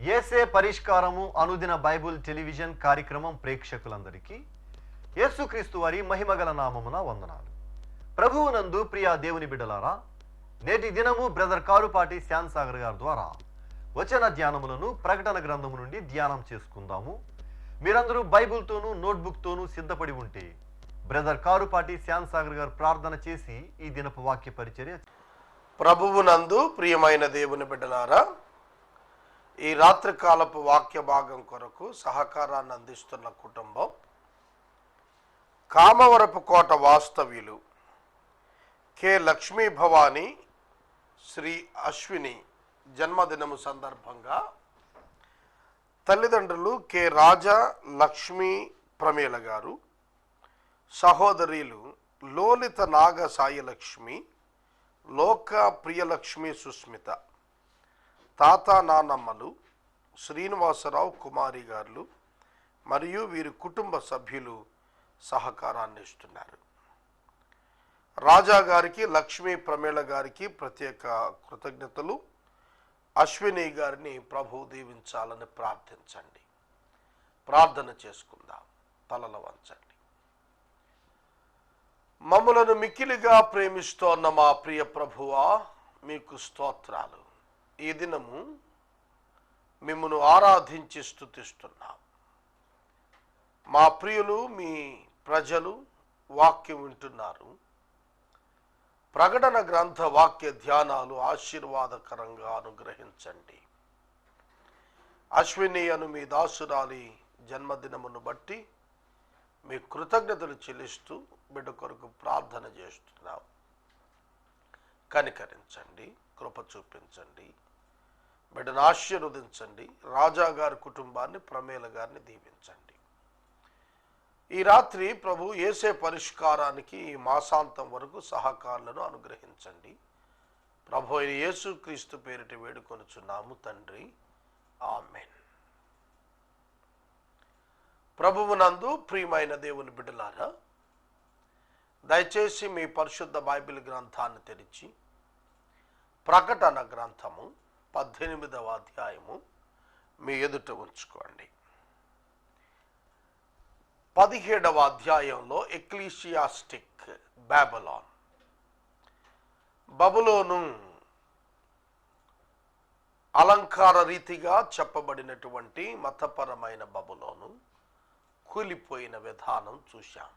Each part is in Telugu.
ఏసే పరిష్కారము అనుదిన బైబుల్ టెలివిజన్ కార్యక్రమం ప్రేక్షకులందరికీ యేసుక్రీస్తు వారి మహిమగల నామమున వందనాలు. ప్రభువునందు ప్రియా దేవుని బిడ్డలారా నేటి దినము బ్రదర్ కారుపాటి శ్యామ్ సాగర్ గారి ద్వారా వచన ధ్యానములను ప్రకటన గ్రంథము నుండి ధ్యానం చేసుకుందాము. మీరందరూ బైబిల్తోనూ నోట్బుక్తోనూ సిద్ధపడి ఉంటే బ్రదర్ కారుపాటి శ్యాన్ సాగర్ గారు ప్రార్థన చేసి ఈ దినపు వాక్య పరిచర్య ప్రభువునందు ప్రియమైన దేవుని బిడ్డలారా ఈ రాత్రికాలపు వాక్య భాగం కొరకు సహకారాన్ని అందిస్తున్న కుటుంబం కామవరపు కోట వాస్తవ్యులు కె. లక్ష్మీ భవానీ శ్రీ అశ్విని జన్మదినము సందర్భంగా తల్లిదండ్రులు కె. రాజా లక్ష్మీ ప్రమేల గారు సహోదరీలు లోలిత నాగ సాయిలక్ష్మి లోక ప్రియలక్ష్మి సుస్మిత తాత నానమ్మలు శ్రీనివాసరావు కుమారి గారు మరియు వీరి కుటుంబ సభ్యులు సహకారాన్ని ఇస్తున్నారు రాజా గారికి లక్ష్మీ ప్రమేళ గారికి ప్రత్యేక కృతజ్ఞతలు. అశ్విని గారిని ప్రభు దీవించాలని ప్రార్థించండి. ప్రార్థన చేసుకుందాం. తలల వంచండి. మమ్మలను మిక్కిలిగా ప్రేమిస్తోన్న మా ప్రియ ప్రభువా మీకు స్తోత్రాలు. ఈ దినము మిమ్మను ఆరాధించి స్థుతిస్తున్నాం మా ప్రియులు మీ ప్రజలు వాక్యం వింటున్నారు. ప్రకటన గ్రంథ వాక్య ధ్యానాలు ఆశీర్వాదకరంగా అనుగ్రహించండి. అశ్విని అను మీ దాసురాలి జన్మదినమును బట్టి మీ కృతజ్ఞతలు చెల్లిస్తూ బిడ్డ కొరకు ప్రార్థన చేస్తున్నాం. కనికరించండి కృప చూపించండి. బిడ్డను ఆశీర్వదించండి. రాజా గారి కుటుంబాన్ని ప్రమేల గారిని దీవించండి. ఈ రాత్రి ప్రభు ఏసే పరిష్కారానికి ఈ మాసాంతం వరకు సహకారులను అనుగ్రహించండి. ప్రభు అయిన యేసుక్రీస్తు పేరిట వేడుకొనుచున్నాము తండ్రి. ఆమెన్. ప్రభువునందు ప్రియమైన దేవుని బిడ్డలారా దయచేసి మీ పరిశుద్ధ బైబిల్ గ్రంథాన్ని తెరిచి ప్రకటన గ్రంథము పద్దెనిమిదవ అధ్యాయము. మీ ఎదుట ఉంచుకోండి. పదిహేడవ అధ్యాయంలో ఎక్లీషియాస్టిక్ బాబలాన్. బబులోను అలంకార రీతిగా చెప్పబడినటువంటి మతపరమైన బబులోను కూలిపోయిన విధానం చూశాం.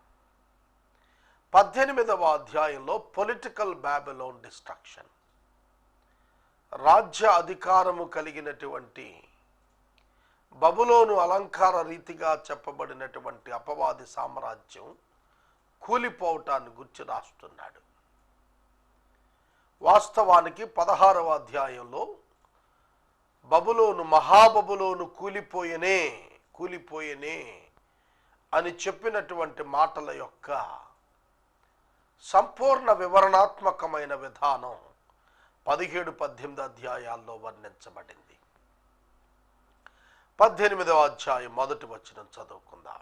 పద్దెనిమిదవ అధ్యాయంలో పొలిటికల్ బ్యాబిలోన్ డిస్ట్రక్షన్. రాజ్య అధికారము కలిగినటువంటి బబులోను అలంకార రీతిగా చెప్పబడినటువంటి అపవాది సామ్రాజ్యం కూలిపోవటాన్ని గుర్చి రాస్తున్నాడు. వాస్తవానికి పదహారవ అధ్యాయంలో బబులోను మహాబబులోను కూలిపోయనే కూలిపోయనే అని చెప్పినటువంటి మాటల యొక్క సంపూర్ణ వివరణాత్మకమైన విధానం పదిహేడు పద్దెనిమిది అధ్యాయాల్లో వర్ణించబడింది. పద్దెనిమిదవ అధ్యాయం మొదటి వచ్చిన చదువుకుందాం.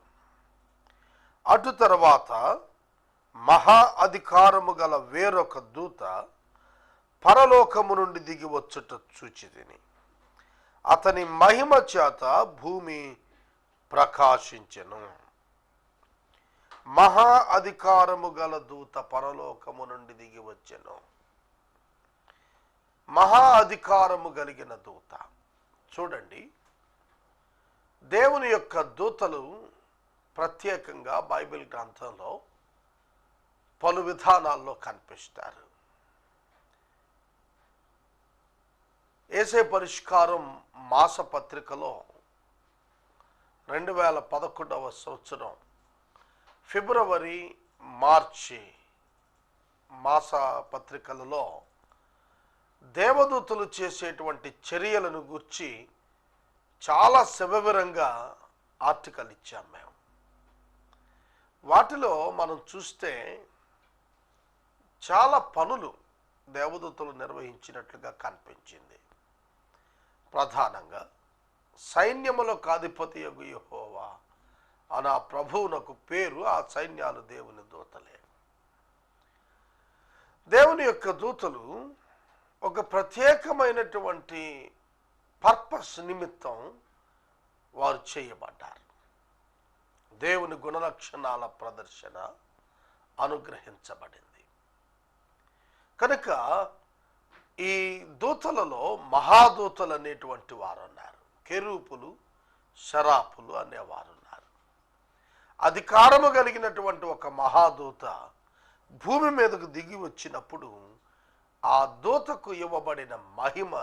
అటు తర్వాత మహా అధికారము గల వేరొక దూత పరలోకము నుండి దిగి వచ్చుట చూచితిని. అతని మహిమ చేత భూమి ప్రకాశించెను. మహా అధికారము గల దూత పరలోకము నుండి దిగి వచ్చెను. మహా అధికారము కలిగిన దూత. చూడండి దేవుని యొక్క దూతలు ప్రత్యేకంగా బైబిల్ గ్రంథంలో పలు విధానాల్లో కనిపిస్తారు. ఏసే పరిష్కారం మాసపత్రికలో రెండు వేల పదకొండవ సంవత్సరం ఫిబ్రవరి మార్చి మాస పత్రికలలో దేవదూతలు చేసేటువంటి చర్యలను గుర్చి చాలా సవివరంగా ఆర్టికల్ ఇచ్చాం మేము. వాటిలో మనం చూస్తే చాలా పనులు దేవదూతలు నిర్వహించినట్లుగా కనిపించింది. ప్రధానంగా సైన్యములకు అధిపతి యగు యెహోవా అని ఆ ప్రభువునకు పేరు ఆ సైన్యాలు దేవుని దూతలే. దేవుని యొక్క దూతలు ఒక ప్రత్యేకమైనటువంటి పర్పస్ నిమిత్తం వారు చేయబడ్డారు. దేవుని గుణలక్షణాల ప్రదర్శన అనుగ్రహించబడింది. కనుక ఈ దూతలలో మహాదూతలు అనేటువంటి వారు ఉన్నారు కెరూపులు షరాపులు అనేవారు ఉన్నారు అధికారము కలిగినటువంటి ఒక మహాదూత భూమి మీదకు దిగి వచ్చినప్పుడు ఆ దూతకు ఇవ్వబడిన మహిమ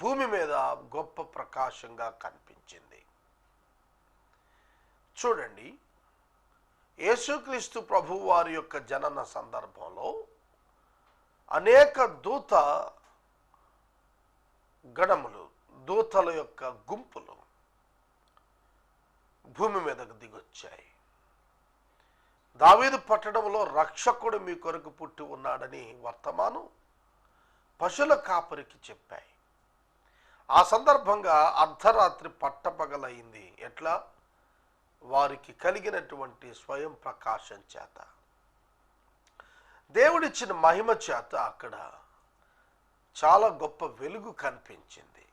భూమి మీద గొప్ప ప్రకాశంగా కనిపించింది. చూడండి యేసుక్రీస్తు ప్రభు వారి యొక్క జనన సందర్భంలో అనేక దూత గణములు దూతల యొక్క గుంపులు భూమి మీదకు దిగొచ్చాయి. దావీదు పట్టణంలో రక్షకుడు మీ కొరకు పుట్టి ఉన్నాడని వర్తమానం పశుల కాపరికి చెప్పాయి. ఆ సందర్భంగా అర్ధరాత్రి పట్టపగలైంది ఎట్లా? వారికి కలిగినటువంటి స్వయం ప్రకాశం చేత. దేవుడిచ్చిన మహిమ చేత అక్కడ చాలా గొప్ప వెలుగు కనిపించింది.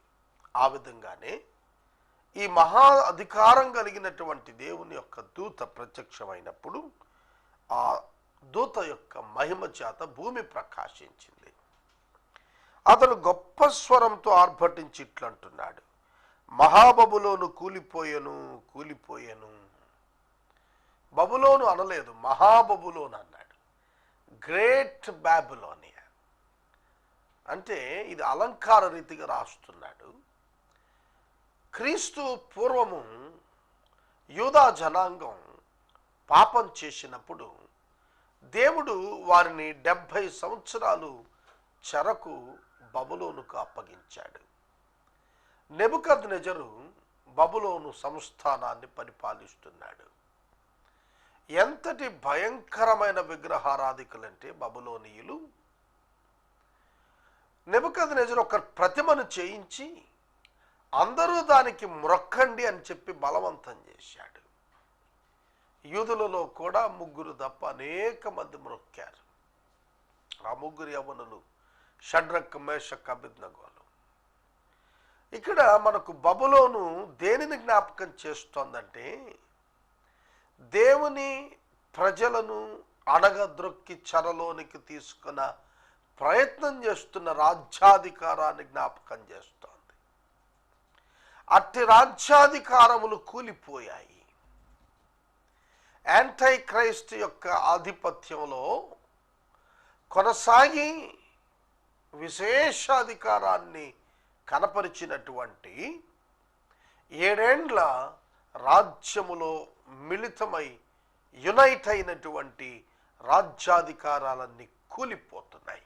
ఆ విధంగానే ఈ మహా అధికారం కలిగినటువంటి దేవుని యొక్క దూత ప్రత్యక్షమైనప్పుడు ఆ దూత యొక్క మహిమ చేత భూమి ప్రకాశించింది. అతను గొప్ప స్వరంతో ఆర్భటించి ఇట్లంటున్నాడు. మహాబబులోను కూలిపోయెను కూలిపోయెను. బబులోను అనలేదు మహాబబులోను అన్నాడు. గ్రేట్ బ్యాబులోనియా అంటే ఇది అలంకార రీతిగా రాస్తున్నాడు. క్రీస్తు పూర్వము యూదా జనాంగం పాపం చేసినప్పుడు దేవుడు వారిని డెబ్భై సంవత్సరాలు చెరకు బబులోనుకు అప్పగించాడు. నెబుకద్ నెజరు బబులోను సంస్థానాన్ని పరిపాలిస్తున్నాడు. ఎంతటి భయంకరమైన విగ్రహారాధికులంటే బబులోనియులు. నెబుకద్ నెజరు ఒక ప్రతిమను చేయించి అందరూ దానికి మొరక్కండి అని చెప్పి బలవంతం చేశాడు. యూదులలో కూడా ముగ్గురు తప్ప అనేక మంది మ్రొక్కారు. ఆ ముగ్గురు యవనులు షడ్రక్ మేషక్ అభిజ్ఞగోలు ఇక్కడ మనకు బబులోను దేనిని జ్ఞాపకం చేస్తోందంటే దేవుని ప్రజలను అణగద్రొక్కి చెరలోనికి తీసుకున్న ప్రయత్నం చేస్తున్న రాజ్యాధికారాన్ని జ్ఞాపకం చేస్తోంది. అట్టి రాజ్యాధికారములు కూలిపోయాయి. యాంటై క్రైస్ట్ యొక్క ఆధిపత్యంలో కొనసాగి విశేషాధికారాన్ని కనపరిచినటువంటి ఏడేండ్ల రాజ్యములో మిళితమై యునైట్ అయినటువంటి రాజ్యాధికారాలన్నీ కూలిపోతున్నాయి.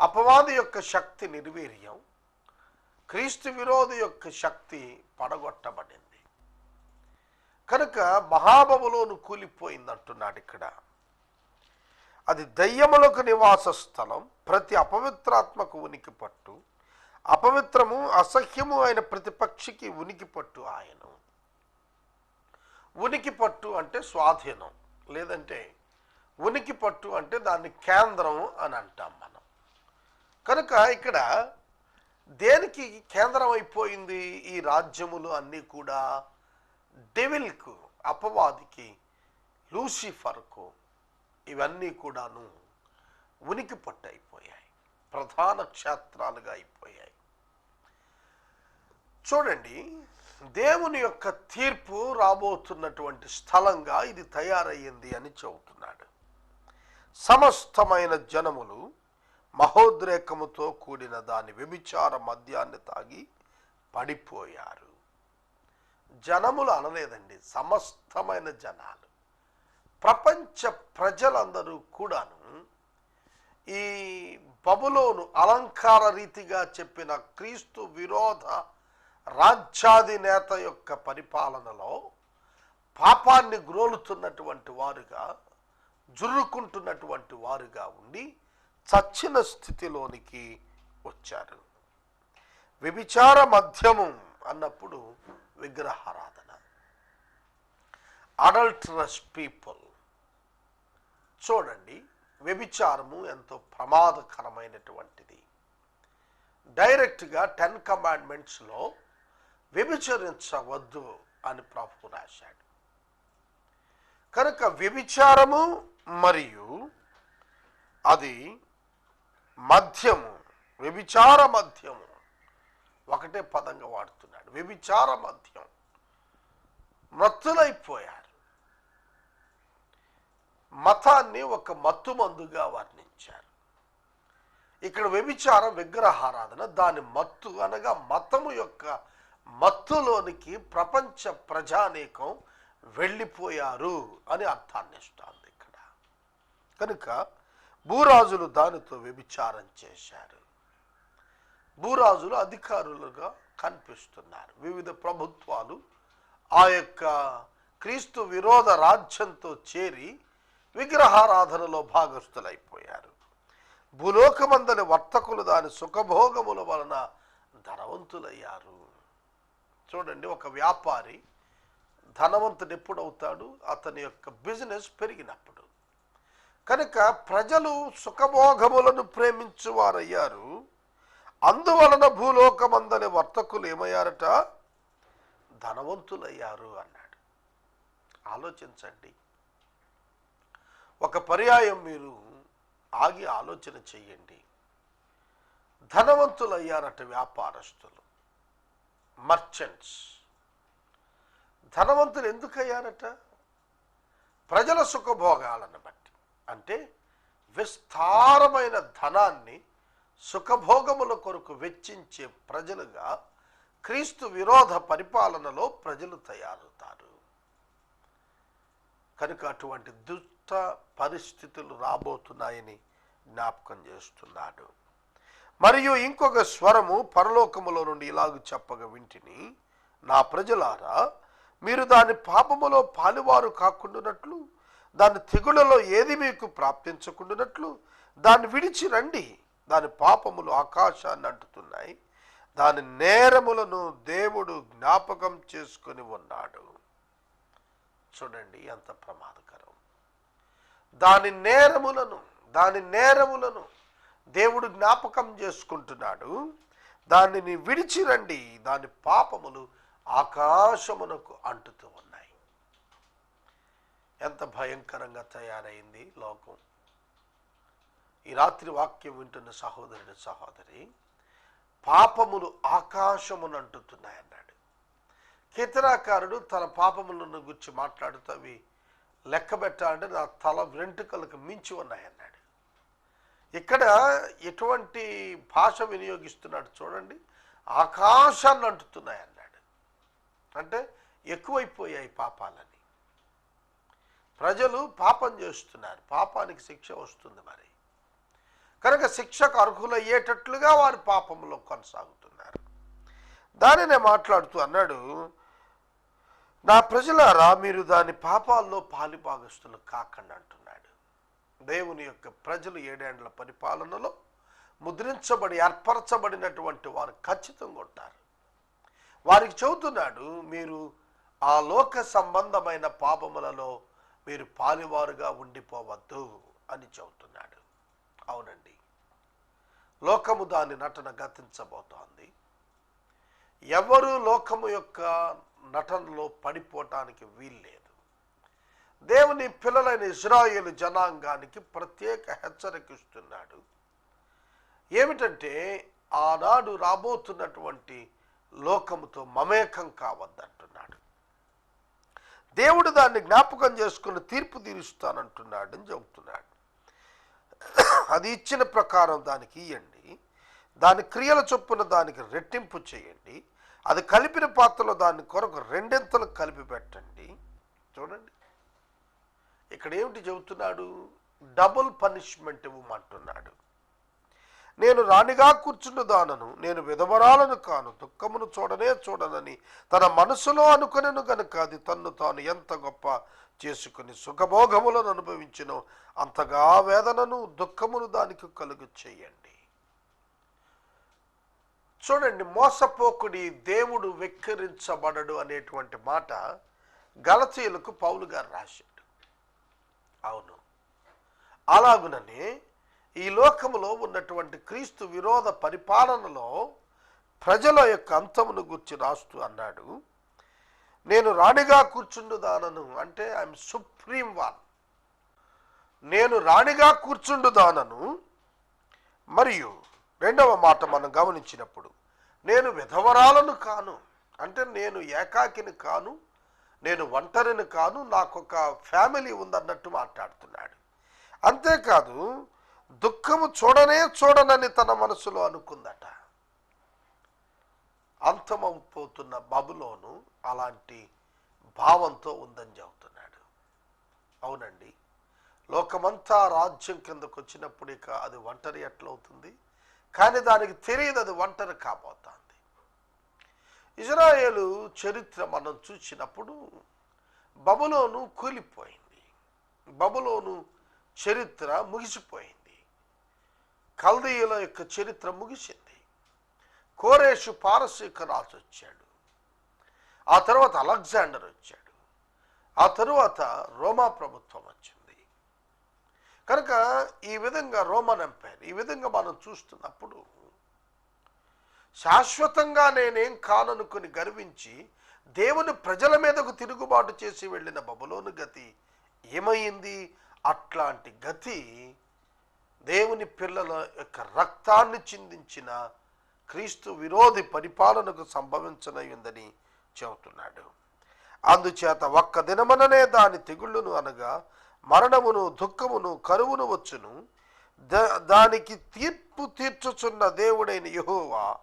అపవాది యొక్క శక్తి నిర్వీర్యం క్రీస్తు విరోధి యొక్క శక్తి పడగొట్టబడింది. కనుక మహాబబులోను కూలిపోయిందంటున్నాడు ఇక్కడ. అది దయ్యములకు నివాస స్థలం ప్రతి అపవిత్రాత్మకు ఉనికి పట్టు అపవిత్రము అసహ్యము అయిన ప్రతిపక్షికి ఉనికి పట్టు ఆయను ఉనికి పట్టు అంటే స్వాధీనం లేదంటే ఉనికి పట్టు అంటే దాన్ని కేంద్రం అని అంటాం మనం. కనుక ఇక్కడ దేనికి కేంద్రం అయిపోయింది ఈ రాజ్యములు అన్నీ కూడా? డెవిల్కు అపవాదికి లూసిఫర్కు ఇవన్నీ కూడాను ఉనికి పట్టయిపోయాయి. ప్రధాన క్షేత్రాలుగా అయిపోయాయి. చూడండి దేవుని యొక్క తీర్పు రాబోతున్నటువంటి స్థలంగా ఇది తయారయ్యింది అని చెబుతున్నాడు. సమస్తమైన జనములు మహోద్రేకముతో కూడిన దాని వ్యభిచార మద్యాన్ని తాగి పడిపోయారు. జనములు అనలేదండి సమస్తమైన జనాలు. ప్రపంచ ప్రజలందరూ కూడాను ఈ బబులోను అలంకార రీతిగా చెప్పిన క్రీస్తు విరోధ రాజ్యాధినేత యొక్క పరిపాలనలో పాపాన్ని గ్రోలుతున్నటువంటి వారుగా జుర్రుకుంటున్నటువంటి వారుగా ఉండి చచ్చిన స్థితిలోనికి వచ్చారు. వ్యభిచార మధ్యమం అన్నప్పుడు విగ్రహారాధన. అడల్ట్రస్ పీపుల్ చూడండి వ్యభిచారము ఎంతో ప్రమాదకరమైనటువంటిది. డైరెక్ట్గా టెన్ కమాండ్మెంట్స్లో వ్యభిచరించవద్దు అని ప్రభు రాశాడు. కనుక వ్యభిచారము మరియు అది మద్యము వ్యభిచార మద్యము ఒకటే పదంగా వాడుతున్నాడు. వ్యభిచార మద్యం. మత్తులైపోయారు. మతాన్ని ఒక మత్తు మందుగా వర్ణించారు. ఇక్కడ వ్యభిచారం విగ్రహారాధన దాని మత్తు అనగా మతము యొక్క మత్తులోనికి ప్రపంచ ప్రజానీకం వెళ్ళిపోయారు అని అర్థాన్ని ఇస్తుంది ఇక్కడ. కనుక భూరాజులు దానితో వ్యభిచారం చేశారు. భూరాజులు అధికారులుగా కనిపిస్తున్నారు. వివిధ ప్రభుత్వాలు ఆ యొక్క క్రీస్తు విరోధ రాజ్యంతో చేరి విగ్రహారాధనలో భాగస్థులైపోయారు. భూలోకమందని వర్తకులు దాని సుఖభోగముల వలన ధనవంతులయ్యారు. చూడండి ఒక వ్యాపారి ధనవంతుడు ఎప్పుడవుతాడు? అతని యొక్క బిజినెస్ పెరిగినప్పుడు. కనుక ప్రజలు సుఖభోగములను ప్రేమించువారయ్యారు. అందువలన భూలోకమందని వర్తకులు ఏమయ్యారట? ధనవంతులయ్యారు అన్నాడు. ఆలోచించండి. ఒక పర్యాయం మీరు ఆగి ఆలోచన చెయ్యండి ధనవంతులయ్యారట వ్యాపారస్తులు. మర్చెంట్స్. ధనవంతులు ఎందుకయ్యారట? ప్రజల సుఖభోగాలను బట్టి. అంటే విస్తారమైన ధనాన్ని సుఖభోగముల కొరకు వెచ్చించే ప్రజలుగా క్రీస్తు విరోధ పరిపాలనలో ప్రజలు తయారవుతారు. కనుక అటువంటి దుష్ట పరిస్థితులు రాబోతున్నాయని జ్ఞాపకం చేస్తున్నాడు. మరియు ఇంకొక స్వరము పరలోకములో నుండి ఇలాగ చెప్పగా వింటిని నా ప్రజలారా మీరు దాని పాపములో పాలువారు కాకుండానట్లు దాని తెగులలో ఏది మీకు ప్రాప్తించకుండానట్లు దాన్ని విడిచి రండి. దాని పాపములు ఆకాశాన్ని అంటుతున్నాయి. దాని నేరములను దేవుడు జ్ఞాపకం చేసుకొని ఉన్నాడు. చూడండి ఎంత ప్రమాదకరం. దాని నేరములను దాని నేరములను దేవుడు జ్ఞాపకం చేసుకుంటున్నాడు. దానిని విడిచిరండి. దాని పాపములు ఆకాశమునకు అంటుతూ ఉన్నాయి. ఎంత భయంకరంగా తయారైంది లోకం. ఈ రాత్రి వాక్యం వింటున్న సహోదరుడు సహోదరి పాపములు ఆకాశమును అంటున్నాయన్నాడు కీర్తనాకారుడు తన పాపములను గురించి మాట్లాడుతూ అవి లెక్క పెట్టాలంటే నా తల వెంట్రుకలకు మించి ఉన్నాయన్నాడు. ఇక్కడ ఎటువంటి భాష వినియోగిస్తున్నాడు చూడండి ఆకాశాన్ని అంటున్నాయన్నాడు అంటే ఎక్కువైపోయాయి పాపాలని ప్రజలు పాపం చేస్తున్నారు పాపానికి శిక్ష వస్తుంది మరి. కనుక శిక్షకు అర్హులయ్యేటట్లుగా వారి పాపంలో కొనసాగుతున్నారు. దానినే మాట్లాడుతూ అన్నాడు నా ప్రజలారా మీరు దాని పాపాల్లో పాలిభాగస్తులు కాకండి అంటున్నాడు. దేవుని యొక్క ప్రజలు ఏడేండ్ల పరిపాలనలో ముద్రించబడి ఏర్పరచబడినటువంటి వారు ఖచ్చితంగా ఉంటారు. వారికి చెబుతున్నాడు మీరు ఆ లోక సంబంధమైన పాపములలో మీరు పాలివారుగా ఉండిపోవద్దు అని చెబుతున్నాడు. అవునండి. లోకము దాని నటన గతించబోతోంది. ఎవరు లోకము యొక్క నటనలో పడిపోవటానికి వీల్లేదు. దేవుని పిల్లలైన ఇజ్రాయేలు జనాంగానికి ప్రత్యేక హెచ్చరికిస్తున్నాడు. ఏమిటంటే ఆనాడు రాబోతున్నటువంటి లోకముతో మమేకం కావద్దంటున్నాడు. దేవుడు దాన్ని జ్ఞాపకం చేసుకుని తీర్పు తీరుస్తానంటున్నాడు అని చెబుతున్నాడు. అది ఇచ్చిన ప్రకారం దానికి ఇయ్యండి. దాని క్రియల చొప్పున దానికి రెట్టింపు చేయండి. అది కలిపిన పాత్రలో దాని కొరకు రెండింతలు కలిపి పెట్టండి. చూడండి. ఇక్కడ ఏమిటి చెబుతున్నాడు? డబుల్ పనిష్మెంట్ ఇవ్వమంటున్నాడు. నేను రాణిగా కూర్చున్న దానను నేను విధవరాలను కాను దుఃఖమును చూడనే చూడనని తన మనసులో అనుకునేను గనుక అది తన్ను తాను ఎంత గొప్ప చేసుకుని సుఖభోగములను అనుభవించినో అంతగా వేదనను దుఃఖమును దానికి కలుగు చేయండి. చూడండి మోసపోకుడి దేవుడు వెక్కిరించబడడు అనేటువంటి మాట గలతీయులకు పౌలు గారు రాశాడు అవును. అలాగునని ఈ లోకములో ఉన్నటువంటి క్రీస్తు విరోధ పరిపాలనలో ప్రజల యొక్క అంతమును గుర్చి రాస్తూ అన్నాడు. నేను రాణిగా కూర్చుండుదానను అంటే ఐఎమ్ సుప్రీం వన్. నేను రాణిగా కూర్చుండుదానను మరియు రెండవ మాట మనం గమనించినప్పుడు నేను విధవరాలను కాను అంటే నేను ఏకాకిని కాను నేను ఒంటరిని కాను నాకు ఒక ఫ్యామిలీ ఉందన్నట్టు మాట్లాడుతున్నాడు. అంతేకాదు దుఃఖము చూడనే చూడనని తన మనసులో అనుకుందట. అంతమైపోతున్న బబులోను అలాంటి భావంతో ఉందని చెబుతున్నాడు. అవునండి. లోకమంతా రాజ్యం కిందకు వచ్చినప్పుడు ఇక అది ఒంటరి ఎట్లవుతుంది? కానీ దానికి తెలియదు అది ఒంటరి కాబోతోంది. ఇజ్రాయేలు చరిత్ర మనం చూసినప్పుడు బబులోను కూలిపోయింది. బబులోను చరిత్ర ముగిసిపోయింది. కల్దీయుల యొక్క చరిత్ర ముగిసింది. కోరేషు పారసీక రాజు వచ్చాడు. ఆ తర్వాత అలెగ్జాండర్ వచ్చాడు. ఆ తరువాత రోమా ప్రభుత్వం వచ్చింది. కనుక ఈ విధంగా రోమన్ ఎంపైర్ ఈ విధంగా మనం చూస్తున్నప్పుడు శాశ్వతంగా నేనేం కాననుకుని గర్వించి దేవుని ప్రజల మీదకు తిరుగుబాటు చేసి వెళ్ళిన బబులోను గతి ఏమైంది? అట్లాంటి గతి దేవుని పిల్లల యొక్క రక్తాన్ని చిందించిన క్రీస్తు విరోధి పరిపాలనకు సంభవించనయ్యిందని చెబుతున్నాడు. అందుచేత ఒక్క దినమననే దాని తెగుళ్ళును అనగా మరణమును దుఃఖమును కరువును వచ్చును. దానికి తీర్పు తీర్చుచున్న దేవుడైన యహోవా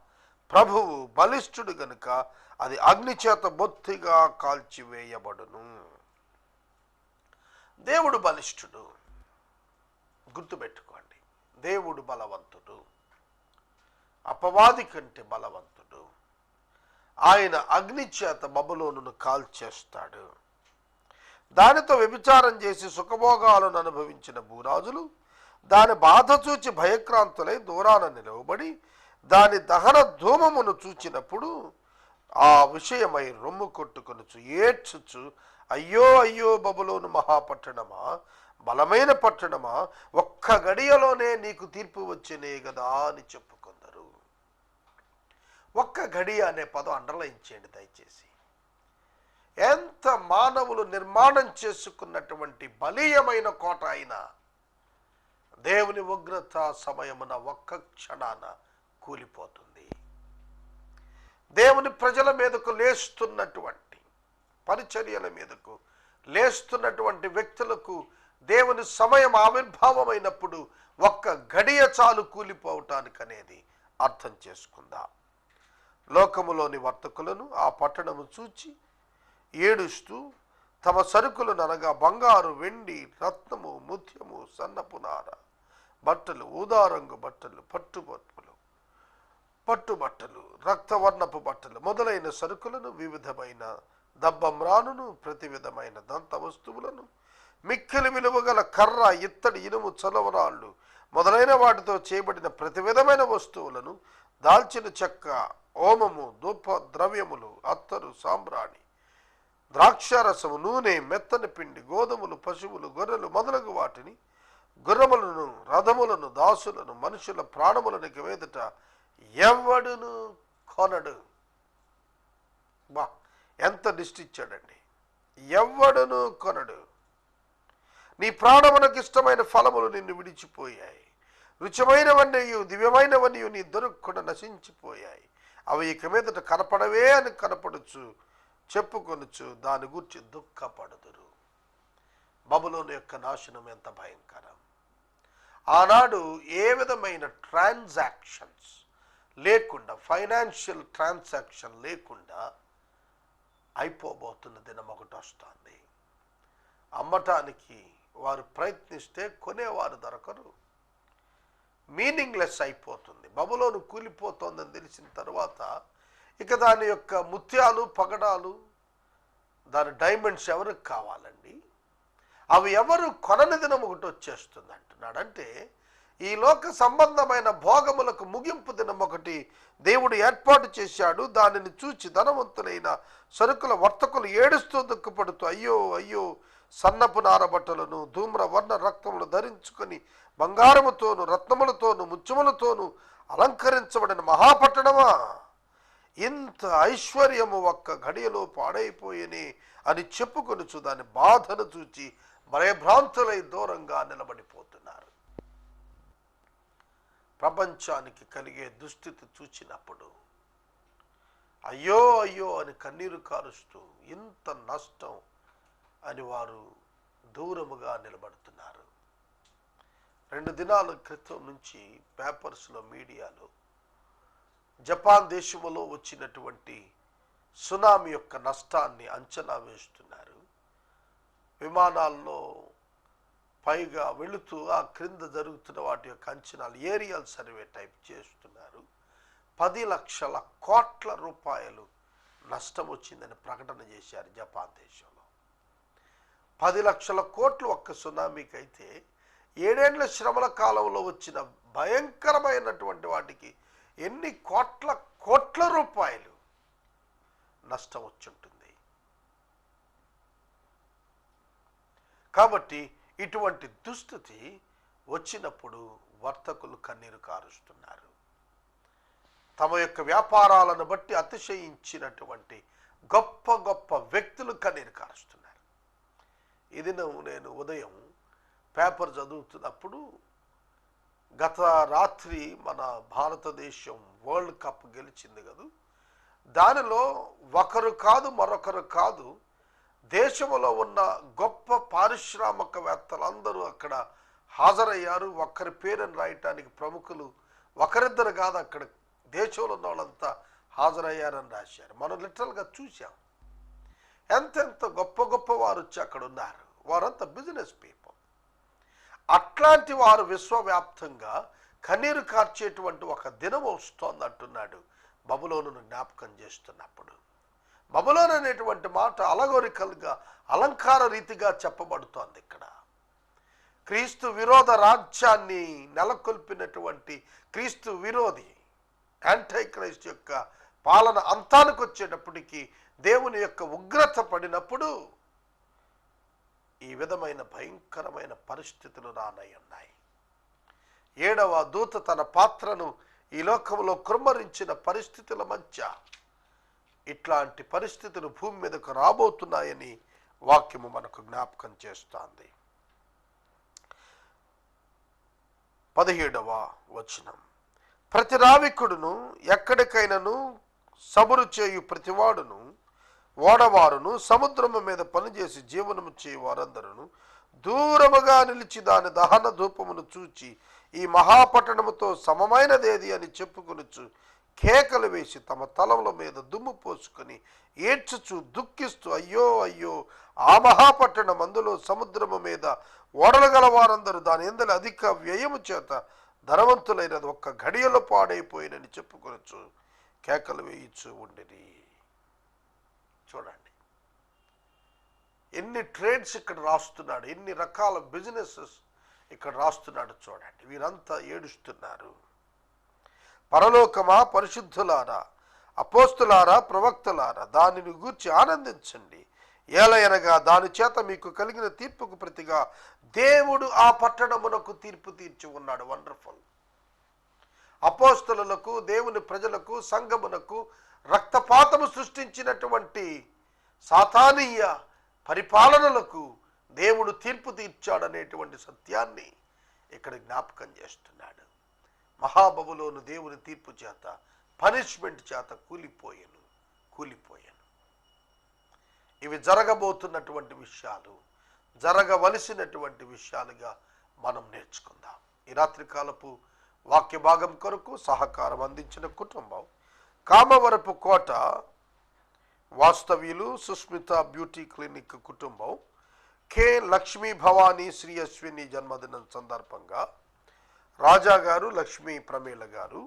ప్రభువు బలిష్ఠుడు గనుక అది అగ్నిచేత బొత్తిగా కాల్చివేయబడును. దేవుడు బలిష్ఠుడు. గుర్తుపెట్టుకోండి. దేవుడు బలవంతుడు. అపవాది కంటే బలవంతుడు. ఆయన అగ్నిచేత బబులోను కాల్చేస్తాడు. దానితో వ్యభిచారం చేసి సుఖభోగాలను అనుభవించిన భూరాజులు దాని బాధ చూచి భయక్రాంతులై దూరాన నిలవబడి దాని దహన ధూమమును చూచినప్పుడు ఆ విషయమై రొమ్ము కొట్టుకొనుచు ఏడ్చుచు అయ్యో అయ్యో బబులోను మహాపట్టణమా బలమైన పట్టణమా ఒక్క గడియలోనే నీకు తీర్పు వచ్చినే కదా అని చెప్పుకుందరు. ఒక్క గడియ అనే పదం అండర్లైన్ చేయండి దయచేసి. ఎంత మానవులు నిర్మాణం చేసుకున్నటువంటి బలీయమైన కోట అయినా దేవుని ఉగ్రత సమయమున ఒక్క క్షణాన కూలిపోతుంది. దేవుని ప్రజల మీదకు లేస్తున్నటువంటి పరిచర్యల మీదకు లేస్తున్నటువంటి వ్యక్తులకు దేవుని సమయం ఆవిర్భావమైనప్పుడు ఒక్క గడియ చాలు కూలిపోవటానికి అనేది అర్థం చేసుకుందాం. లోకములోని వర్తకులను ఆ పట్టణము చూచి ఏడుస్తూ తమ సరుకులను అనగా బంగారు వెండి రత్నము ముత్యము సన్నపునార బట్టలు ఊదారంగు బట్టలు పట్టుబట్టులు పట్టుబట్టలు రక్తవర్ణపు బట్టలు మొదలైన సరుకులను వివిధమైన దబ్బమ్రానును ప్రతి విధమైన దంత వస్తువులను మిక్కిలి విలువగల కర్ర ఇత్తడి ఇనుము చలవరాళ్ళు మొదలైన వాటితో చేయబడిన ప్రతి విధమైన వస్తువులను దాల్చిన చెక్క ఓమము ధూప ద్రవ్యములు అత్తరు సాంబ్రాణి ద్రాక్షారసము నూనె మెత్తని పిండి గోధుమలు పశువులు గొర్రెలు మొదలగు వాటిని గుర్రములను రథములను దాసులను మనుషుల ప్రాణములను మీదట ఎవడును కొనడు. బా ఎంత దిష్టిచ్చాడండి ఎవడును కొనడు. నీ ప్రాణమునకు ఇష్టమైన ఫలములు నిన్ను విడిచిపోయాయి. రుచమైనవన్నీ దివ్యమైనవన్నీ నీ దొరకకుండా నశించిపోయాయి. అవి ఇక మీదట కనపడవే అని కనపడచ్చు చెప్పుకొనొచ్చు దాని గురించి దుఃఖపడుదురు. బబులోని యొక్క నాశనం ఎంత భయంకరం. ఆనాడు ఏ విధమైన ట్రాన్సాక్షన్స్ లేకుండా ఫైనాన్షియల్ ట్రాన్సాక్షన్ లేకుండా అయిపోబోతున్న దినం ఒకటి వస్తుంది. అమ్మటానికి వారు ప్రయత్నిస్తే కొనేవారు దొరకరు. మీనింగ్లెస్ అయిపోతుంది. బబులోను కూలిపోతోందని తెలిసిన తర్వాత ఇక దాని యొక్క ముత్యాలు పగడాలు దాని డైమండ్స్ ఎవరికి కావాలండి? అవి ఎవరు కొనని దినం ఒకటి వచ్చేస్తుంది అంటున్నాడంటే ఈ లోక సంబంధమైన భోగములకు ముగింపు దినం ఒకటి దేవుడు ఏర్పాటు చేశాడు. దానిని చూచి ధనవంతులైన సరుకుల వర్తకులు ఏడుస్తూ దుఃఖపడుతూ అయ్యో అయ్యో సన్నపు నార బట్టలను ధూమ్ర వర్ణ రక్తములు ధరించుకొని బంగారముతోను రత్నములతోను ముత్యములతోను అలంకరించబడిన మహాపట్టణమా? ఇంత ఐశ్వర్యము ఒక్క ఘడియలో పాడైపోయిని అని చెప్పుకొనుచు దాని బాధను చూచి భయభ్రాంతులై దూరంగా నిలబడిపోతున్నారు. ప్రపంచానికి కలిగే దుస్థితి చూచినప్పుడు అయ్యో అయ్యో అని కన్నీరు కారుస్తూ ఇంత నష్టం అని వారు దూరముగా నిలబడుతున్నారు. రెండు దినాల క్రితం నుంచి పేపర్స్లో మీడియాలో జపాన్ దేశంలో వచ్చినటువంటి సునామీ యొక్క నష్టాన్ని అంచనా వేస్తున్నారు. విమానాల్లో పైగా వెళుతూ ఆ క్రింద జరుగుతున్న వాటి యొక్క అంచనాలు ఏరియల్ సర్వే టైప్ చేస్తున్నారు. పది లక్షల కోట్ల రూపాయలు నష్టం వచ్చిందని ప్రకటన చేశారు జపాన్ దేశంలో. పది లక్షల కోట్లు ఒక్క సునామీకి అయితే ఏడేండ్ల శ్రమల కాలంలో వచ్చిన భయంకరమైనటువంటి వాటికి ఎన్ని కోట్ల కోట్ల రూపాయలు నష్టం వచ్చుంటుంది కాబట్టి ఇటువంటి దుస్థితి వచ్చినప్పుడు వర్తకులు కన్నీరు కారుస్తున్నారు. తమ యొక్క వ్యాపారాలను బట్టి అతిశయించినటువంటి గొప్ప గొప్ప వ్యక్తులు కన్నీరు కారుస్తున్నారు. ఇది నేను ఉదయం పేపర్ చదువుతున్నప్పుడు గత రాత్రి మన భారతదేశం వరల్డ్ కప్ గెలిచింది కదా. దానిలో ఒకరు కాదు మరొకరు కాదు దేశంలో ఉన్న గొప్ప పారిశ్రామికవేత్తలందరూ అక్కడ హాజరయ్యారు. ఒక్కరి పేరుని రాయటానికి ప్రముఖులు ఒకరిద్దరు కాదు అక్కడ దేశంలో ఉన్న వాళ్ళంతా హాజరయ్యారని రాశారు. మనం లిటరల్గా చూసాం ఎంతెంత గొప్ప గొప్ప వారు వచ్చి అక్కడ ఉన్నారు. వారంతా బిజినెస్ పీపుల్. అట్లాంటి వారు విశ్వవ్యాప్తంగా కన్నీరు కార్చేటువంటి ఒక దినం వస్తోంది అంటున్నాడు బబులోను జ్ఞాపకం చేస్తున్నప్పుడు. బబులోన్ అనేటువంటి మాట అలగోరికల్గా అలంకార రీతిగా చెప్పబడుతోంది ఇక్కడ. క్రీస్తు విరోధ రాజ్యాన్ని నెలకొల్పినటువంటి క్రీస్తు విరోధి యాంటై క్రైస్ట్ యొక్క పాలన అంతానికి వచ్చేటప్పటికి దేవుని యొక్క ఉగ్రత పడినప్పుడు ఈ విధమైన భయంకరమైన పరిస్థితులు రానై ఉన్నాయి. ఏడవ దూత తన పాత్రను ఈ లోకంలో కృమ్మరించిన పరిస్థితుల మధ్య ఇట్లాంటి పరిస్థితులు భూమి మీదకు రాబోతున్నాయని వాక్యము మనకు జ్ఞాపకం చేస్తోంది. పదిహేడవ వచనం. ప్రతి రావికుడును ఎక్కడికైనాను సబురు చేయు ప్రతివాడును ఓడవారును సముద్రము మీద పనిచేసి జీవనము చేయు వారందరును దూరముగా నిలిచి దాని దహన ధూపమును చూచి ఈ మహాపట్టణముతో సమమైనదేది అని చెప్పుకొనుచు కేకలు వేసి తమ తలముల మీద దుమ్ము పోసుకొని ఏడ్చుచు దుఃఖిస్తూ అయ్యో అయ్యో ఆ మహాపట్టణం అందులో సముద్రము మీద ఓడలు గల వారందరూ దాని ఎందల అధిక వ్యయము చేత ధనవంతులైనది ఒక్క ఘడియలో పాడైపోయినని చెప్పుకొనొచ్చు కేకలు వేయిచు ఉండేది చూడండి. ఎన్ని ట్రేడ్స్ ఇక్కడ రాస్తున్నాడు ఎన్ని రకాల బిజినెసెస్ ఇక్కడ రాస్తున్నాడు చూడండి. వీరంతా ఏడుస్తున్నారు. పరలోకమా పరిశుద్ధులారా అపోస్తులారా ప్రవక్తలారా దానిని గూర్చి ఆనందించండి. ఏలయనగా దాని చేత మీకు కలిగిన తీర్పుకు ప్రతిగా దేవుడు ఆ పట్టణమునకు తీర్పు తీర్చి ఉన్నాడు. వండర్ఫుల్. అపోస్తులకు దేవుని ప్రజలకు సంఘమునకు రక్తపాతము సృష్టించినటువంటి సాతానీయ పరిపాలనలకు దేవుడు తీర్పు తీర్చాడనేటువంటి సత్యాన్ని ఇక్కడ జ్ఞాపకం చేస్తున్నాడు. మహాబబులోను దేవుని తీర్పు చేత పనిష్మెంట్ చేత కూలిపోయాను కూలిపోయాను. ఇవి జరగబోతున్నటువంటి విషయాలు జరగవలసినటువంటి విషయాలుగా మనం నేర్చుకుందాం. ఈ రాత్రి కాలపు వాక్య భాగం కొరకు సహకారం అందించిన కుటుంబం కామవరపు కోట వాస్తవ్యులు సుస్మిత బ్యూటీ క్లినిక్ కుటుంబం కె లక్ష్మీ భవానీ శ్రీ అశ్విని జన్మదినం సందర్భంగా రాజా గారు లక్ష్మీ ప్రమీళ గారు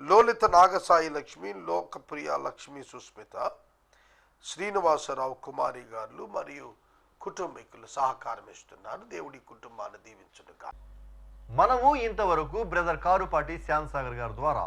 లోలిత నాగసాయి లక్ష్మి లోకప్రియ లక్ష్మీ సుస్మిత శ్రీనివాసరావు కుమారి గారు మరియు కుటుంబీకులు సహకారం ఇస్తున్నారు. దేవుడి కుటుంబాన్ని దీవించుడుగా మనము ఇంతవరకు బ్రదర్ కారుపాటి శ్యామ్ సాగర్ గారి ద్వారా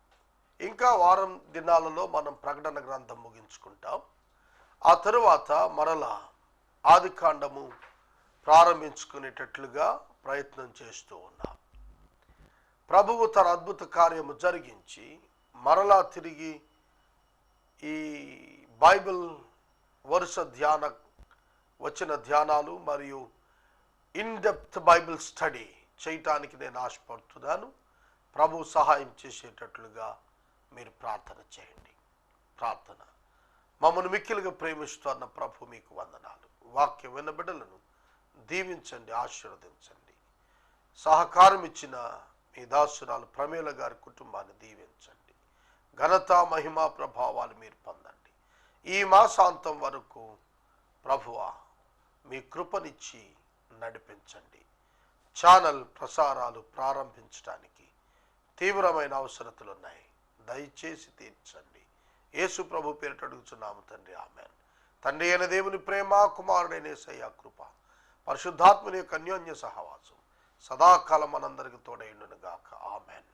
ఇంకా వారం దినాలలో మనం ప్రకటన గ్రంథం ముగించుకుంటాం. ఆ తరువాత మరలా ఆది కాండము ప్రారంభించుకునేటట్లుగా ప్రయత్నం చేస్తూ ఉన్నాం. ప్రభువు తన అద్భుత కార్యము జరిగించి మరలా తిరిగి ఈ బైబిల్ వరుస ధ్యాన వచ్చిన ధ్యానాలు మరియు ఇన్ డెప్త్ బైబిల్ స్టడీ చేయటానికి నేను ఆశపడుతున్నాను. ప్రభు సహాయం చేసేటట్లుగా మీరు ప్రార్థన చేయండి. ప్రార్థన. మమ్మల్ని మిక్కిలుగా ప్రేమిస్తున్న ప్రభు మీకు వందనాలు. వాక్య వినబిడలను దీవించండి ఆశీర్వదించండి. సహకారం ఇచ్చిన మీ దాసురాలు ప్రమేల గారి కుటుంబాన్ని దీవించండి. ఘనత మహిమ ప్రభావాలు మీరు పొందండి. ఈ మాసాంతం వరకు ప్రభువా మీ కృపనిచ్చి నడిపించండి. ఛానల్ ప్రసారాలు ప్రారంభించడానికి తీవ్రమైన అవసరతలు ఉన్నాయి దయచేసి తీర్చండి. యేసు ప్రభు పేరిట అడుగుచున్నాము తండ్రి. ఆమెన్. తండ్రి అయిన దేవుని ప్రేమ కుమారుడైన సయ్య కృప పరిశుద్ధాత్మని యొక్క అన్యోన్య సహవాసం సదాకాలం మనందరికి తోడైండును గాక ఆమెన్.